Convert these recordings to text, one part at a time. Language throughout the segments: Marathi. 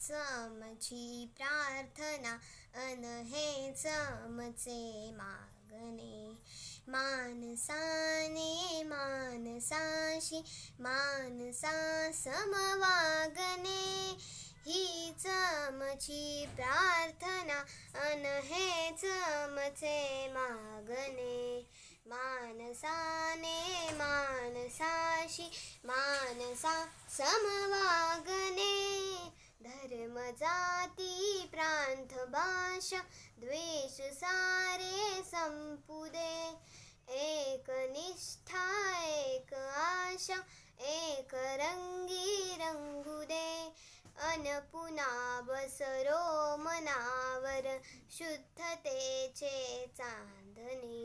हेच आमची प्रार्थना अन हेच आमचे मागणे. मानसाने मानसाशी मानसा समवागणे हीच आमची प्रार्थना अन हेच आमचे मागणे. मानसाने मानसाशी मानसा समवाग जाती प्रांत भाषा द्वेष सारे संपुदे। एक निष्ठा एक आशा एक रंगी रंगू दे अन पुन्हा बसरो मनावर शुद्धतेचे चांदणे।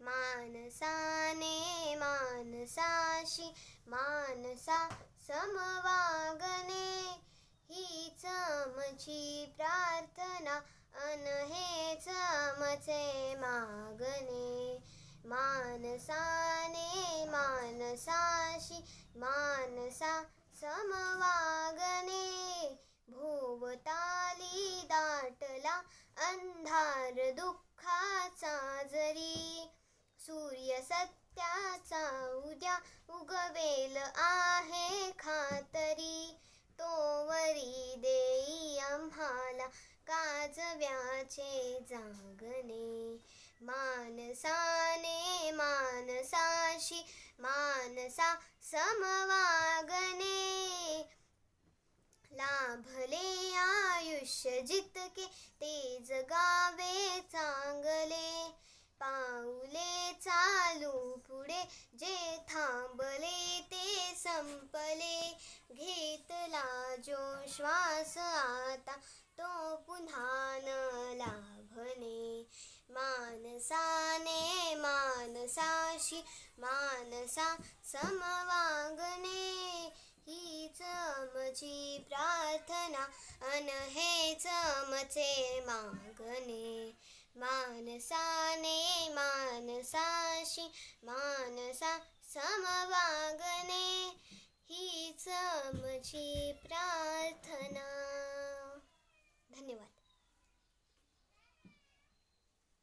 मानसाने मानसाशी मानसा समवा आमचे मागणे मानसाने मानसाशी मानसा समवागणे भोवताली दाटला अंधार दुःखाचा जरी सूर्य सत्याचा उद्या उगवेल आहे खा काजव्याचे जागणे मानसाने मानसाशी मानसा समवागणे. लाभले आयुष्य जितके ते जगावे चांगले. पाऊले चालू पुढे जे थांबले ते संपले. घेतला जो श्वास आता मानसाशी मानसा समवागणे हीच आमची प्रार्थना अन हेच आमचे मागणे. मानसाने मानसाशी मानसा समवागणे